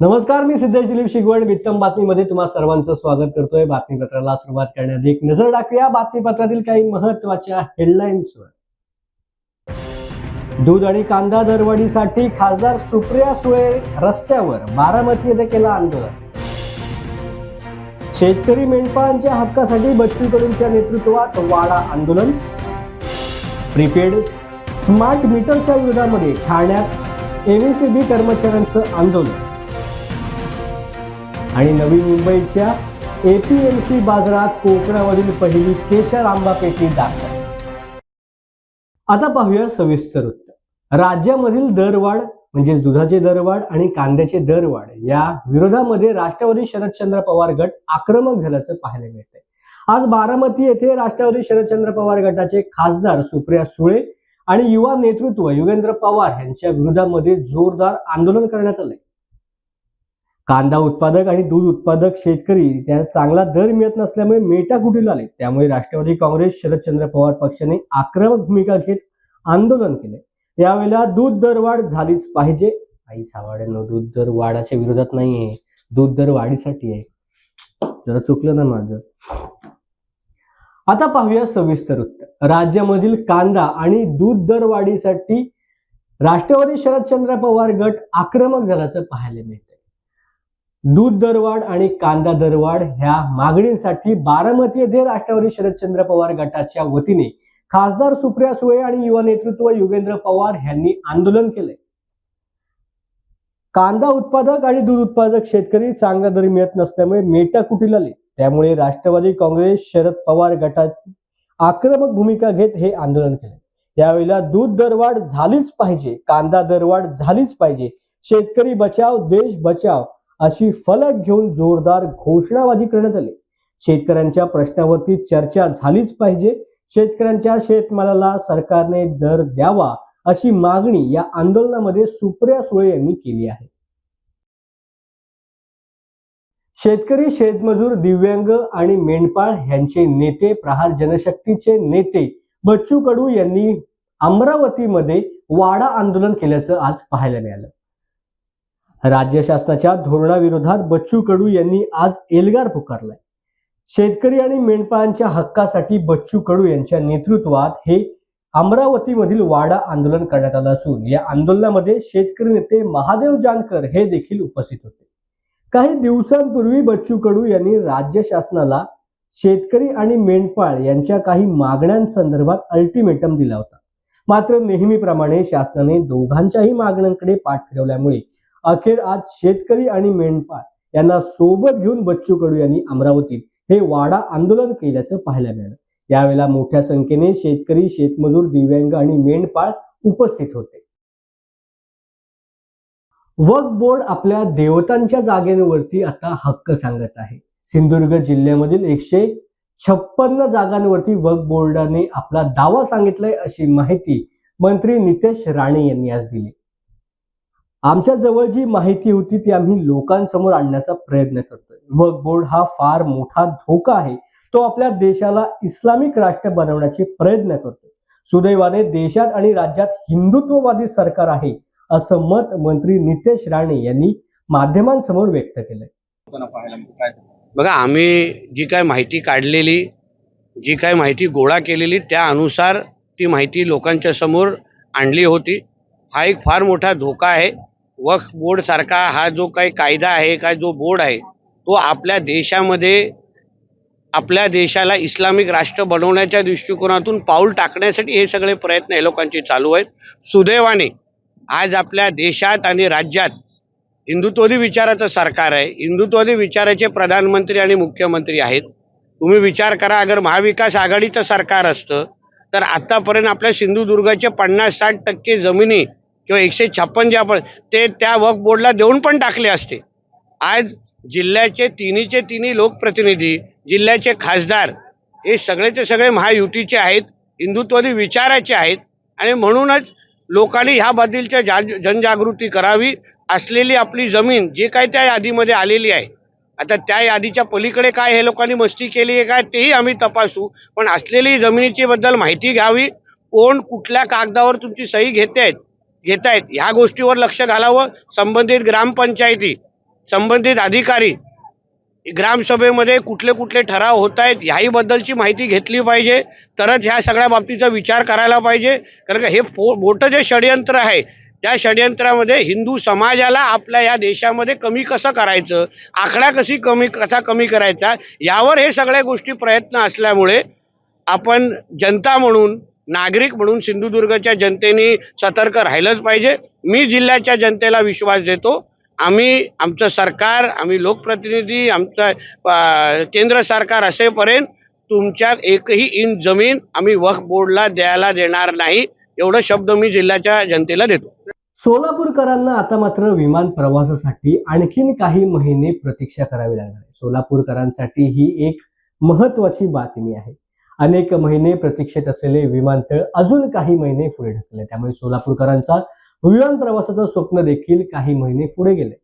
नमस्कार मी सिद्धेश दिलीप शिगवण वित्तम बातमीमध्ये तुम्हा सर्वांचं स्वागत करतोय. बातमीपत्राला सुरुवात करण्याआधी एक नजर टाकूया. बातमीपत्रातील काही महत्त्वाच्या हेडलाईन्सवर दूध आणि कांदा दरवाढीसाठी खासदार सुप्रिया सुळे रस्त्यावर बारामती येथे केला आंदोलन. शेतकरी मेंढपाळांच्या हक्कासाठी बच्चू कडूंच्या नेतृत्वात वाडा आंदोलन. प्रीपेड स्मार्ट मीटरच्या विरोधामध्ये ठाण्यात एमएसईबी कर्मचाऱ्यांचं आंदोलन. आणि नवी मुंबईच्या एपीएमसी बाजारात कोकणामधील पहिली केशर आंबा पेटी दाखल. आता पाहूया सविस्तर उत्तर. राज्यामधील दरवाढ म्हणजेच दुधाचे दरवाढ आणि कांद्याचे दरवाढ या विरोधामध्ये राष्ट्रवादी शरदचंद्र पवार गट आक्रमक झाल्याचं पाहायला मिळतंय. आज बारामती येथे राष्ट्रवादी शरदचंद्र पवार गटाचे खासदार सुप्रिया सुळे आणि युवा नेतृत्व युगेंद्र पवार यांच्या विरोधामध्ये जोरदार आंदोलन करण्यात आलंय. कांदा उत्पादक आणि दूध उत्पादक शेतकरी त्यांना चांगला दर मिळत नसल्यामुळे मेटा मेटाकुटीला आले त्यामुळे राष्ट्रवादी काँग्रेस शरदचंद्र पवार पक्षाने आक्रमक भूमिका घेत आंदोलन केले. यावेळेला दूध दरवाढ झालीच पाहिजे. आई सावाड्यानं दूध दर वाढाच्या विरोधात नाहीये. दूध दर वाढीसाठी आहे. जरा चुकलं ना माझं. आता पाहूया सविस्तर उत्तर. राज्यामधील कांदा आणि दूध दर वाढीसाठी राष्ट्रवादी शरदचंद्र पवार गट आक्रमक झाल्याचं पाहायला मिळतं. दूध दरवाढ आणि कांदा दरवाढ ह्या मागणींसाठी बारामती येथे राष्ट्रवादी शरदचंद्र पवार गटाच्या वतीने खासदार सुप्रिया सुळे आणि युवा नेतृत्व युगेंद्र पवार यांनी आंदोलन केले. कांदा उत्पादक आणि दूध उत्पादक शेतकरी चांगला दर मिळत नसल्यामुळे मेटाकुटीला आले. त्यामुळे राष्ट्रवादी काँग्रेस शरद पवार गटात आक्रमक भूमिका घेत हे आंदोलन केले. यावेळेला दूध दरवाढ झालीच पाहिजे कांदा दरवाढ झालीच पाहिजे. शेतकरी बचाव देश बचाव अशी फलक घेऊन जोरदार घोषणाबाजी करण्यात आली. शेतकऱ्यांच्या प्रश्नावरती चर्चा झालीच पाहिजे. शेतकऱ्यांच्या शेतमालाला सरकारने दर द्यावा अशी मागणी या आंदोलनामध्ये सुप्रिया सुळे यांनी केली आहे. शेतकरी शेतमजूर दिव्यांग आणि मेंढपाळ यांचे नेते प्रहार जनशक्तीचे नेते बच्चू कडू यांनी अमरावतीमध्ये वाडा आंदोलन केल्याचं आज पाहायला मिळालं. राज्य शासनाच्या धोरणाविरोधात बच्चू कडू यांनी आज एल्गार पुकारलाय. शेतकरी आणि मेंढपाळांच्या हक्कासाठी बच्चू कडू यांच्या नेतृत्वात हे अमरावतीमधील वाडा आंदोलन करण्यात आलं असून या आंदोलनामध्ये शेतकरी नेते महादेव जानकर हे देखील उपस्थित होते. काही दिवसांपूर्वी बच्चू कडू यांनी राज्य शासनाला शेतकरी आणि मेंढपाळ यांच्या काही मागण्यांसंदर्भात अल्टिमेटम दिला होता. मात्र नेहमीप्रमाणे शासनाने दोघांच्याही मागण्यांकडे पाठ फिरवल्यामुळे अखेर आज शेतकरी आणि मेंढपाळ यांना सोबत घेऊन बच्चू कडू यांनी अमरावतीत हे वाडा आंदोलन केल्याचं पाहायला मिळालं. यावेळेला मोठ्या संख्येने शेतकरी शेतमजूर दिव्यांग आणि मेंढपाळ उपस्थित होते. वक्फ बोर्ड आपल्या देवतांच्या जागेवरती आता हक्क सांगत आहे. सिंधुदुर्ग जिल्ह्यामधील एकशे छप्पन्न जागांवरती वक्फ बोर्डाने आपला दावा सांगितलाय अशी माहिती मंत्री नितेश राणे यांनी आज दिली. आमच्याजवळ जी माहिती होती ती आम्ही लोकांसमोर आणण्याचा प्रयत्न करतोय. वक्फ बोर्ड हा फार मोठा धोका आहे. तो आपल्या देशाला इस्लामिक राष्ट्र बनवण्याचे प्रयत्न करतो सुदैवाने देशात आणि राज्यात हिंदुत्ववादी सरकार आहे असं मत मंत्री नितेश राणे यांनी माध्यमांसमोर व्यक्त केलंय. बघा आम्ही जी काय माहिती काढलेली जी काय माहिती गोळा केलेली त्या अनुसार ती माहिती लोकांच्या समोर आणली होती. हा एक फार मोठा धोका आहे. वक्फ बोर्ड सारखा हा जो काही कायदा आहे का जो बोर्ड आहे तो आपल्या देशामध्ये आपल्या देशाला इस्लामिक राष्ट्र बनवण्याच्या दृष्टिकोनातून पाऊल टाकण्यासाठी हे सगळे प्रयत्न हे लोकांचे चालू आहेत. सुदैवाने आज आपल्या देशात आणि राज्यात हिंदुत्ववादी विचाराचं सरकार आहे. हिंदुत्ववादी विचाराचे प्रधानमंत्री आणि मुख्यमंत्री आहेत. तुम्ही विचार करा अगर महाविकास आघाडीचं सरकार असतं तर आत्तापर्यंत आपल्या सिंधुदुर्गाचे पन्नास साठ टक्के जमिनी किंवा एकशे छप्पन जे आपण ते त्या वक्फ बोर्डला देऊन पण टाकले असते. आज जिल्ह्याचे तिन्हीचे तिन्ही लोकप्रतिनिधी जिल्ह्याचे खासदार हे सगळेचे सगळे महायुतीचे आहेत हिंदुत्ववादी विचाराचे आहेत आणि म्हणूनच लोकांनी ह्याबद्दलच्या जा जनजागृती करावी असलेली आपली जमीन जे काय त्या यादीमध्ये आलेली आहे. आता त्या यादीच्या पलीकडे काय हे लोकांनी मस्ती केली आहे काय तेही आम्ही तपासू. पण असलेली जमिनीची बद्दल माहिती घ्यावी. कोण कुठल्या कागदावर तुमची सही घेते आहेत? घेत आहेत ह्या गोष्टीवर लक्ष घालावं. संबंधित ग्रामपंचायती संबंधित अधिकारी ग्रामसभेमध्ये कुठले कुठले ठराव होत आहेत ह्याहीबद्दलची माहिती घेतली पाहिजे. तरच ह्या सगळ्या बाबतीचा विचार करायला पाहिजे. कारण का हे फो मोठं जे षडयंत्र आहे त्या षडयंत्रामध्ये हिंदू समाजाला आपल्या या देशामध्ये कमी कसं करायचं आकडा कशी कमी कसा कमी करायचा यावर हे सगळ्या गोष्टी प्रयत्न असल्यामुळे आपण जनता म्हणून नागरिक म्हणून सिंधुदुर्गच्या जनतेने सतर्क राहिलंच पाहिजे. मी जिल्ह्याच्या जनतेला विश्वास देतो. आम्ही आमचं सरकार आम्ही लोकप्रतिनिधी आमचं केंद्र सरकार असेपर्यंत तुमच्या एकही इंच जमीन आम्ही वक्फ बोर्डला द्यायला देणार नाही एवढं शब्द मी जिल्ह्याच्या जनतेला देतो. सोलापूरकरांना आता मात्र विमान प्रवासासाठी आणखीन काही महिने प्रतीक्षा करावी लागणार आहे सोलापूरकरांसाठी ही एक महत्वाची बातमी आहे. अनेक महिने प्रतीक्षेत असलेले विमानतळ अजून काही महिने पुढे ढकलले. त्यामुळे सोलापूरकरांचा विमान प्रवासाचं स्वप्न देखील काही महिने पुढे गेले.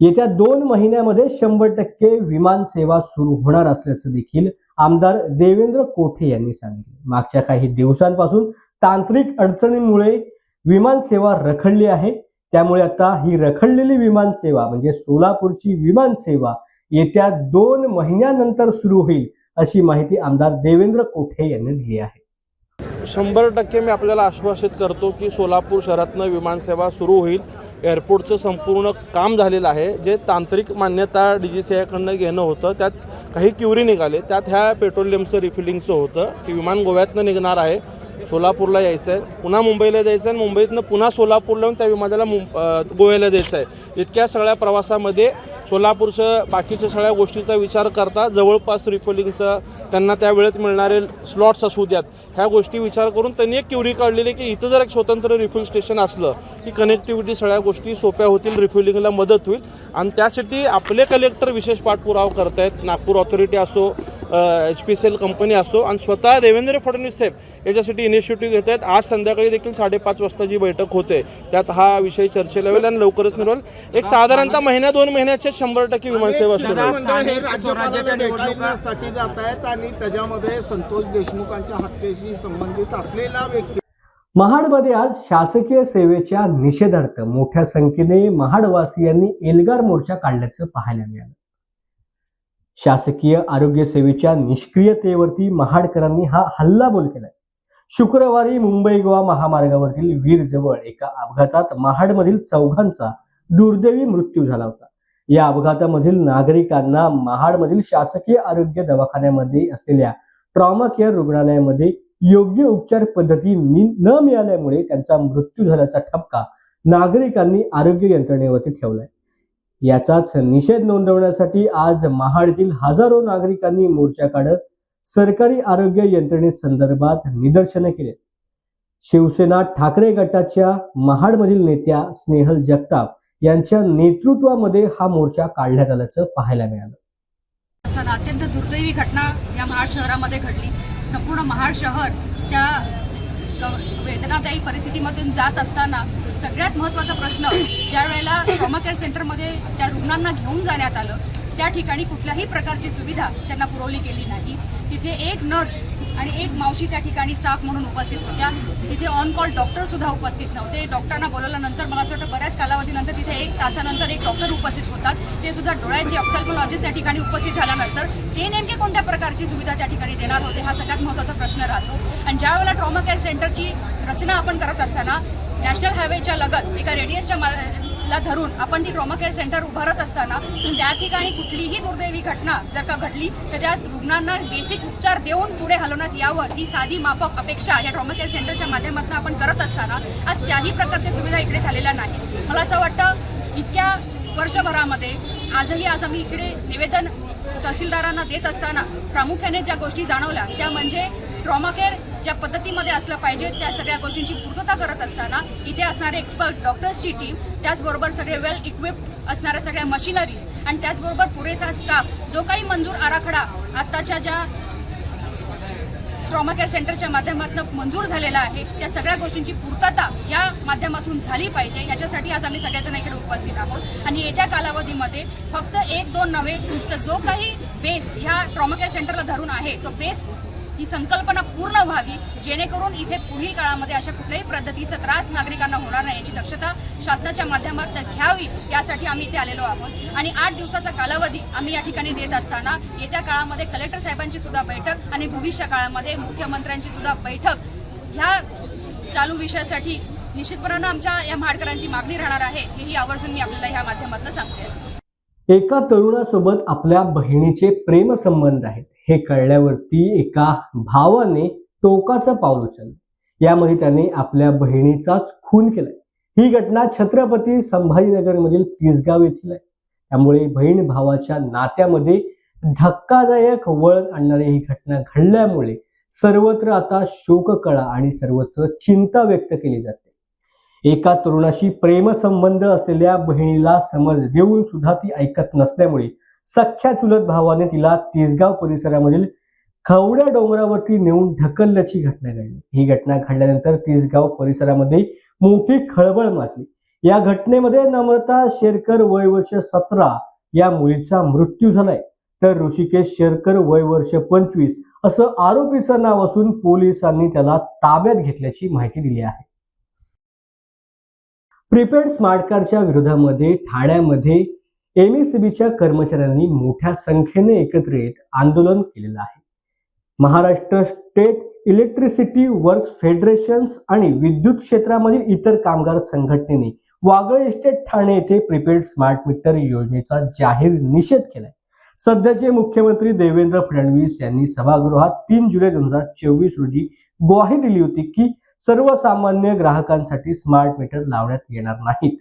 येत्या दोन महिन्यामध्ये शंभर टक्के विमान सेवा सुरू होणार असल्याचं देखील आमदार देवेंद्र कोठे यांनी सांगितले. मागच्या काही दिवसांपासून तांत्रिक अडचणींमुळे विमान सेवा रखडली आहे. त्यामुळे आता ही रखडलेली विमान सेवा म्हणजे सोलापूरची विमान सेवा येत्या दोन महिन्यानंतर सुरू होईल अशी माहिती आमदार देवेंद्र कोठे यांनी दिली आहे. शंभर टक्के मी आपल्याला आश्वासित करतो की सोलापूर शहरातनं विमानसेवा सुरू होईल. एअरपोर्टचं संपूर्ण काम झालेलं आहे. जे तांत्रिक मान्यता डी जी सी आयकडनं घेणं होतं त्यात काही क्युरी निघाले. त्यात ह्या पेट्रोलियमचं रिफिलिंगचं होतं की विमान गोव्यातनं निघणार आहे. सोलापूरला यायचं आहे. पुन्हा मुंबईला जायचं आहे आणि मुंबईतनं पुन्हा सोलापूरला येऊन त्या विमानाला मुं गोव्याला द्यायचं आहे. इतक्या सगळ्या प्रवासामध्ये सोलापूरचं बाकीच्या सगळ्या गोष्टीचा विचार करता जवळपास रिफोलिंगचं त्यांना त्या वेळेत मिळणारे स्लॉट्स असू द्यात. ह्या गोष्टी विचार करून त्यांनी एक क्युरी काढलेली की इथं जर एक स्वतंत्र रिफ्युल स्टेशन असलं की कनेक्टिव्हिटी सगळ्या गोष्टी सोप्या होतील रिफ्युलिंगला मदत होईल. आणि त्यासाठी आपले कलेक्टर विशेष पाठपुरावा करत आहेत नागपूर ऑथॉरिटी असो H P C L company असो आणि स्वतः देवेंद्र फडणवीस साहेब याच्यासाठी इनिशिएटिव्ह घेत आहेत. आज संध्याकाळी देखील साडेपाच वाजता जी बैठक होते. त्यात हा विषय चर्चेला येईल आणि लवकरच मिळेल. एक साधारणतः महिन्या दोन महिन्याच्या शंभर टक्के विमानसेवा सुरू होईल. स्थानिक राज्यपालांच्या निवडणुकांसाठी जात आहेत आणि त्याच्यामध्ये संतोष देशमुखांच्या हत्येशी संबंधित असलेला व्यक्ती महाडमध्ये आज शासकीय सेवेच्या निषेधार्थ मोठ्या संख्येने महाडवासियांनी एल्गार मोर्चा काढल्याचं पाहायला मिळालं. शासकीय आरोग्य सेवेच्या निष्क्रियतेवरती महाडकरांनी हा हल्लाबोल केलाय. शुक्रवारी मुंबई गोवा महामार्गावरील वीरजवळ एका अपघातात महाडमधील चौघांचा दुर्दैवी मृत्यू झाला होता. या अपघातामधील नागरिकांना महाडमधील शासकीय आरोग्य दवाखान्यामध्ये असलेल्या ट्रॉमा केअर रुग्णालयामध्ये योग्य उपचार पद्धती न मिळाल्यामुळे त्यांचा मृत्यू झाल्याचा ठपका नागरिकांनी आरोग्य यंत्रणेवरती ठेवलाय. याचाच निषेध नोंदवण्यासाठी आज महाडतील हजारो नागरिकांनी मोर्चा काढत सरकारी आरोग्य यंत्रणे संदर्भात निदर्शनं केली. शिवसेना ठाकरे गटाच्या महाडमधील नेत्या स्नेहल जगताप यांच्या नेतृत्वामध्ये हा मोर्चा काढण्यात आल्याचं पाहायला मिळालं. अत्यंत दुर्दैवी घटना या महाड शहरामध्ये घडली. संपूर्ण महाड शहर त्या वेदनादायी म्हणजे परिस्थितीमधून जात असताना सगळ्यात महत्त्वाचा प्रश्न ज्या वेळेला ट्रॉमा केअर सेंटरमध्ये त्या रुग्णांना घेऊन जाण्यात आलं त्या ठिकाणी कुठल्याही प्रकारची सुविधा त्यांना पुरवली गेली नाही. तिथे एक नर्स आणि एक मावशी त्या ठिकाणी स्टाफ म्हणून उपस्थित होत्या. तिथे ऑन कॉल डॉक्टर सुद्धा उपस्थित नव्हते. डॉक्टरांना बोलवल्यानंतर मला असं वाटतं बऱ्याच कालावधीनंतर तिथे एक तासानंतर एक डॉक्टर उपस्थित होतात. ते सुद्धा डोळ्याचे ऑप्थॅल्मॉलॉजिस्ट त्या ठिकाणी उपस्थित झाल्यानंतर ते नेमके कोणत्या प्रकारची सुविधा त्या ठिकाणी देणार होते हा सगळ्यात महत्त्वाचा प्रश्न राहतो. आणि ज्या वेळेला ट्रॉमा केअर सेंटरची रचना आपण करत असताना नॅशनल हायवेच्या लगत एका रेडियसच्या मा- ला धरून आपण ती ट्रॉमा केअर सेंटर उभारत असताना त्या ठिकाणी कुठलीही दुर्दैवी घटना जर का घडली तर त्या रुग्णांना बेसिक उपचार देऊन पुढे हलवण्यात यावं. ही साधी माफक अपेक्षा या ट्रॉमा केअर सेंटरच्या माध्यमातून आपण करत असताना आज त्याही प्रकारच्या सुविधा इकडे झालेल्या नाही मला असं वाटतं इतक्या वर्षभरामध्ये आजही आज आम्ही इकडे निवेदन तहसीलदारांना देत असताना प्रामुख्याने ज्या गोष्टी जाणवल्या त्या म्हणजे ट्रॉमा केअर ज्या पद्धतीमध्ये असलं पाहिजे त्या सगळ्या गोष्टींची पूर्तता करत असताना इथे असणारे एक्सपर्ट डॉक्टर्सची टीम त्याचबरोबर सगळे वेल इक्विप्ड असणाऱ्या सगळ्या मशिनरीज आणि त्याचबरोबर पुरेसा स्टाफ जो काही मंजूर आराखडा आत्ताच्या ज्या ट्रॉमा केअर सेंटरच्या माध्यमातून मंजूर झालेला आहे त्या सगळ्या गोष्टींची पूर्तता या माध्यमातून झाली पाहिजे. याच्यासाठी आज आम्ही सगळ्याजण इकडे उपस्थित आहोत. आणि येत्या कालावधीमध्ये फक्त एक दोन नव्हे तर जो काही बेस ह्या ट्रॉमा केअर सेंटरला धरून आहे तो बेस ही संकल्पना पूर्ण व्हावी जेणेकरून इथे पुढील काळामध्ये अशा कुठल्याही पद्धतीचा त्रास नागरिकांना होणार नाही. याची दक्षता शासनाच्या माध्यमातून घ्यावी यासाठी आम्ही इथे आलेलो आहोत. आणि आठ दिवसाचा कालावधी आम्ही या ठिकाणी देत असताना येत्या काळामध्ये कलेक्टर साहेबांची सुद्धा बैठक आणि भविष्य काळामध्ये मुख्यमंत्र्यांची सुद्धा बैठक ह्या चालू विषयासाठी निश्चितपणानं आमच्या या म्हाडकरांची मागणी राहणार आहे हेही आवर्जून मी आपल्याला ह्या माध्यमातून सांगते. एका तरुणासोबत आपल्या बहिणीचे प्रेमसंबंध आहेत. हे कळल्यावरती एका भावाने टोकाचं पाऊल उचललं. यामध्ये त्याने आपल्या बहिणीचाच खून केलाय. ही घटना छत्रपती संभाजीनगरमधील तिसगाव येथील आहे. त्यामुळे बहीण भावाच्या नात्यामध्ये धक्कादायक वळण आणणारी ही घटना घडल्यामुळे सर्वत्र आता शोककळा आणि सर्वत्र चिंता व्यक्त केली जाते. एका तरुणाशी प्रेमसंबंध असलेल्या बहिणीला समज देऊन सुद्धा ती ऐकत नसल्यामुळे सख्या चुलत भावाने तिला तेजगाव परिसरामधील खवड्या डोंगरावरती नेऊन ढकलल्याची घटना घडली. ही घटना घडल्यानंतर तिसगाव परिसरामध्ये मोठी खळबळ माजली. या घटनेमध्ये नम्रता शेरकर वय वर्ष सतरा या मुलीचा मृत्यू झालाय. तर ऋषिकेश शेरकर वय वर्ष पंचवीस असं आरोपीचं नाव असून पोलिसांनी त्याला ताब्यात घेतल्याची माहिती दिली आहे. प्रीपेड स्मार्ट कार्डच्या विरोधामध्ये ठाण्यामध्ये एमएससीबीच्या कर्मचाऱ्यांनी मोठ्या संख्येने एकत्र येत आंदोलन केलेलं आहे. Maharashtra state electricity works federations आणि विद्युत क्षेत्रामधील इतर कामगार संघटनेने वागळे इस्टेट ठाणे येथे प्रीपेड स्मार्ट मीटर योजनेचा जाहीर निषेध केलाय. सध्याचे मुख्यमंत्री देवेंद्र फडणवीस यांनी सभागृहात तीन जुलै दोन हजार चोवीस रोजी ग्वाही दिली होती की सर्वसामान्य ग्राहकांसाठी स्मार्ट मीटर लावण्यात येणार नाहीत.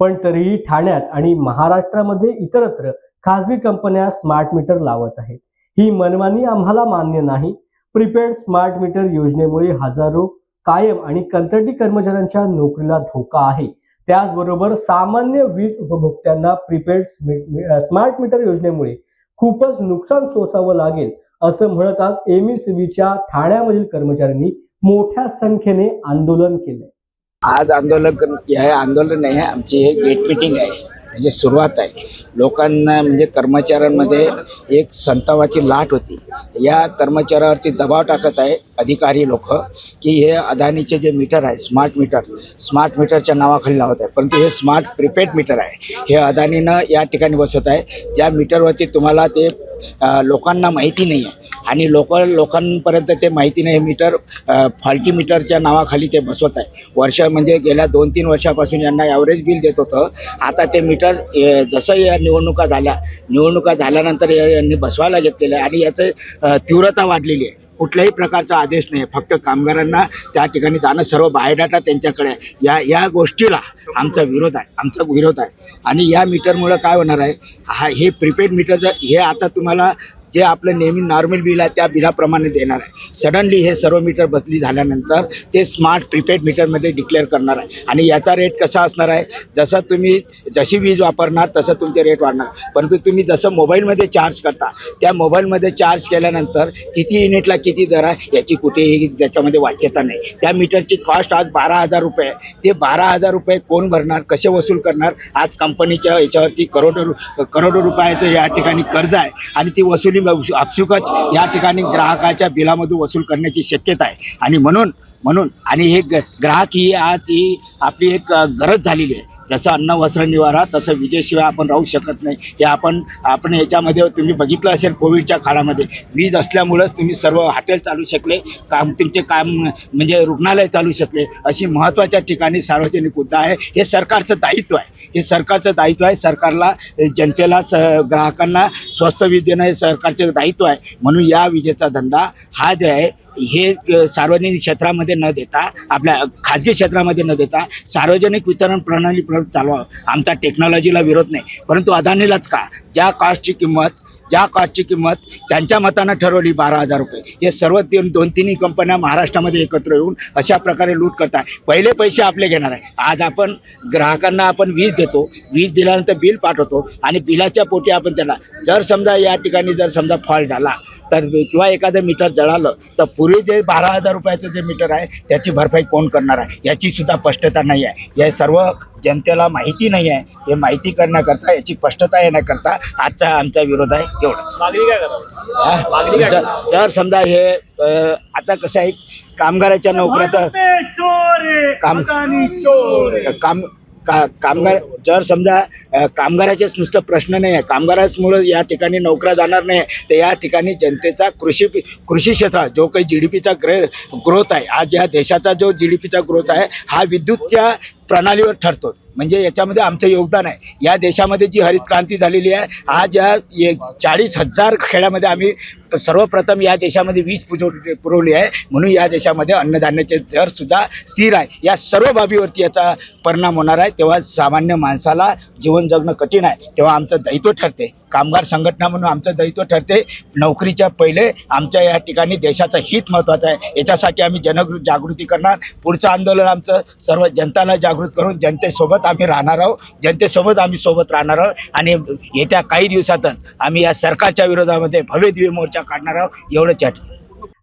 पण तरीही ठाण्यात आणि महाराष्ट्रामध्ये इतरत्र खासगी कंपन्या स्मार्ट मीटर लावत आहेत. ही मनमानी आम्हाला मान्य नाही. प्रीपेड स्मार्ट मीटर योजनेमुळे हजारो कायम आणि कंत्राटी कर्मचाऱ्यांच्या नोकरीला धोका आहे. त्याचबरोबर सामान्य वीज उपभोक्त्यांना प्रीपेड स्मार्ट मीटर योजनेमुळे खूपच नुकसान सोसावं लागेल असं म्हणत आज एमईसीबीच्या ठाण्यामधील कर्मचाऱ्यांनी मोठ्या संख्येने आंदोलन केलंय. आज आंदोलन हे आंदोलन नाही आहे आमची हे गेट मिटिंग आहे. म्हणजे सुरुवात आहे. लोकांना म्हणजे कर्मचाऱ्यांमध्ये एक संतावाची लाट होती. या कर्मचाऱ्यावरती दबाव टाकत आहे अधिकारी लोक की हे अदानीचे जे मीटर आहे स्मार्ट मीटर स्मार्ट मीटरच्या नावाखाली लावत आहे. परंतु हे स्मार्ट प्रिपेड मीटर आहे. हे अदानीनं या ठिकाणी बसत आहे. ज्या मीटरवरती तुम्हाला ते लोकांना माहिती नाही आहे आणि लोक लोकांपर्यंत ते माहिती नाही. हे मीटर फॉल्टी मीटरच्या नावाखाली ते बसवत आहे. वर्ष म्हणजे गेल्या दोन तीन वर्षापासून यांना ॲव्हरेज बिल देत होतं. आता ते मीटर जसं या निवडणुका झाल्या निवडणुका झाल्यानंतर या- यांनी बसवायला घेतलेलं आहे आणि याचं तीव्रता वाढलेली आहे. कुठल्याही प्रकारचा आदेश नाही. फक्त कामगारांना त्या ठिकाणी जाणं सर्व बायोडाटा त्यांच्याकडे आहे. या या गोष्टीला आमचा विरोध आहे. आमचा विरोध आहे. आणि या मीटरमुळं काय होणार आहे? हा हे प्रीपेड मीटर जर हे आता तुम्हाला जे आपलं नेहमी नॉर्मल बिल आहे त्या बिलाप्रमाणे देणार आहे. सडनली हे सर्व मीटर बदली झाल्यानंतर ते स्मार्ट प्रीपेड मीटरमध्ये डिक्लेअर करणार आहे. आणि याचा रेट कसा असणार आहे? जसं तुम्ही जशी वीज वापरणार तसं तुमचे रेट वाढणार. परंतु तुम्ही जसं मोबाईलमध्ये चार्ज करता त्या मोबाईलमध्ये चार्ज केल्यानंतर किती युनिटला किती दर आहे याची कुठेही त्याच्यामध्ये वाच्यता नाही. त्या मीटरची कॉस्ट आज बारा हजार रुपये आहे. ते बारा हजार रुपये कोण भरणार कसे वसूल करणार आज कंपनीच्या याच्यावरती करोडो करोडो रुपयाचं या ठिकाणी कर्ज आहे. आणि ती वसुली आपसुकच या ठिकाणी ग्राहकाच्या बिलामधून वसूल करण्याची शक्यता आहे. आणि म्हणून म्हणून आणि हे ग्राहक ही आज ही आपली एक गरज झालेली आहे. जसं अन्न वस्त्र निवारा तसं विजेशिवाय आपण राहू शकत नाही. हे आपण आपण याच्यामध्ये तुम्ही बघितलं असेल कोविडच्या काळामध्ये. वीज असल्यामुळंच तुम्ही सर्व हॉटेल चालू शकले काम तुमचे काम म्हणजे रुग्णालय चालू शकले. अशी महत्त्वाच्या ठिकाणी सार्वजनिक मुद्दा आहे. हे सरकारचं दायित्व आहे. हे सरकारचं दायित्व आहे. सरकारला जनतेला स ग्राहकांना स्वस्त वीज देणं हे सरकारचं दायित्व आहे. म्हणून या विजेचा धंदा हा जे आहे हे सार्वजनिक क्षेत्रामध्ये न देता आपल्या खाजगी क्षेत्रामध्ये न देता सार्वजनिक वितरण प्रणाली प्र- चालवा. आमचा टेक्नॉलॉजीला विरोध नाही. परंतु अदानीलाच का? ज्या कॉस्टची किंमत ज्या कॉस्टची किंमत त्यांच्या मतानं ठरवली बारा हजार रुपये. हे सर्व तीन दोन तिन्ही कंपन्या महाराष्ट्रामध्ये एकत्र येऊन अशा प्रकारे लूट करतात. पहिले पैसे आपले घेणार आहे. आज आपण ग्राहकांना आपण वीज देतो. वीज दिल्यानंतर बिल पाठवतो आणि बिलाच्या पोटी आपण त्याला. जर समजा या ठिकाणी जर समजा फॉल्ट झाला तर किंवा एखादं मीटर जळालं तर पूर्वी जे बारा हजार रुपयाचं जे मीटर आहे त्याची भरपाई कोण करणार आहे? याची सुद्धा स्पष्टता नाही आहे. हे सर्व जनतेला माहिती नाही आहे. हे माहिती करण्याकरता याची स्पष्टता येण्याकरता आजचा आमचा विरोध आहे एवढंच. हा? जर समजा हे आता कसं आहे कामगाराच्या नोकऱ्या तर काम काम का कामगार जर समजा कामगाराचेच नुसतं प्रश्न नाही आहे कामगारांमुळे या ठिकाणी नोकऱ्या जाणार नाही तर या ठिकाणी जनतेचा कृषी कृषी क्षेत्र जो काही जी डी पीचा ग्रे ग्रोथ आहे आज या देशाचा जो जी डी पीचा ग्रोथ आहे हा विद्युतच्या प्रणालीवर ठरतो. म्हणजे याच्यामध्ये आमचं योगदान आहे. या देशामध्ये जी हरित क्रांती झालेली आहे आज या चाळीस हजार खेड्यामध्ये आम्ही सर्वप्रथम या देशामध्ये वीज पुरव पुरवली आहे. म्हणून या देशामध्ये अन्नधान्याचे दर सुद्धा स्थिर आहे. या सर्व बाबीवरती याचा परिणाम होणार आहे. तेव्हा सामान्य माणसाला जीवन जगणं कठीण आहे. तेव्हा आमचं दायित्व ठरते. कामगार संघटना म्हणून आमचं दायित्व ठरते. नोकरीच्या पहिले आमच्या या ठिकाणी देशाचं हित महत्त्वाचं आहे. याच्यासाठी आम्ही जनगृ जागृती करणार. पुढचं आंदोलन आमचं सर्व जनताला जागृत करून जनतेसोबत आम्ही राहणार आहोत. जनतेसोबत आम्ही सोबत राहणार आहोत. आणि येत्या काही दिवसातच आम्ही या सरकारच्या विरोधामध्ये भव्य दिव्य मोर्चा काढणार आहोत एवढंच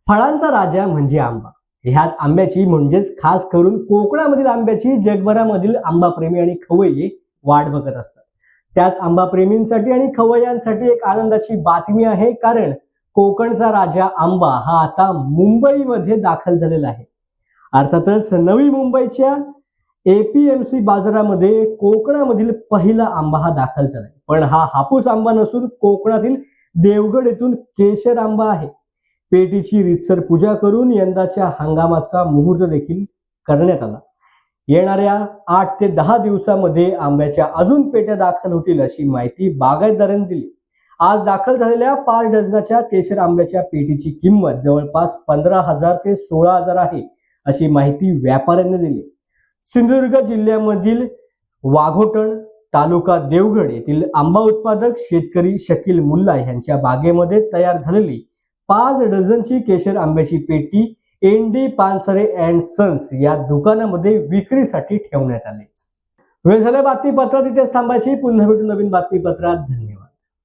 फळांचा राजा म्हणजे आंबा. ह्याच आंब्याची म्हणजेच खास करून कोकणामधील आंब्याची जगभरामधील आंबाप्रेमी आणि खवय्ये वाट बघत असतात. त्याच आंबाप्रेमींसाठी आणि खवय्यांसाठी एक आनंदाची बातमी आहे कारण कोकणचा राजा आंबा हा आता मुंबईमध्ये दाखल झालेला आहे. अर्थातच नवी मुंबईच्या एपीएमसी बाजारामध्ये कोकणामधील पहिला आंबा हा दाखल झालाय. पण हा हापूस आंबा नसून कोकणातील देवगड येथून केशर आंबा आहे. पेटीची रितसर पूजा करून यंदाच्या हंगामाचा मुहूर्त देखील करण्यात आला. येणाऱ्या आठ ते दहा दिवसामध्ये आंब्याच्या अजून पेट्या दाखल होतील अशी माहिती बागायतदारांनी दिली. आज दाखल झालेल्या पाच डझनाच्या केशर आंब्याच्या पेटीची किंमत जवळपास पंधरा हजार ते सोळा हजार आहे अशी माहिती व्यापाऱ्यांनी दिली. सिंधुदुर्ग जिल्ह्यामधील वाघोटण तालुका देवगड येथील आंबा उत्पादक शेतकरी शकील मुल्ला यांच्या बागेमध्ये तयार झालेली पाच डझनची केशर आंब्याची पेटी N D Pansare and sons या दुकानामध्ये विक्रीसाठी ठेवण्यात आले. वेळ झाल्या बातमीपत्रात इथेच थांबायची. पुन्हा भेटू नवीन बातमीपत्रात. धन्यवाद.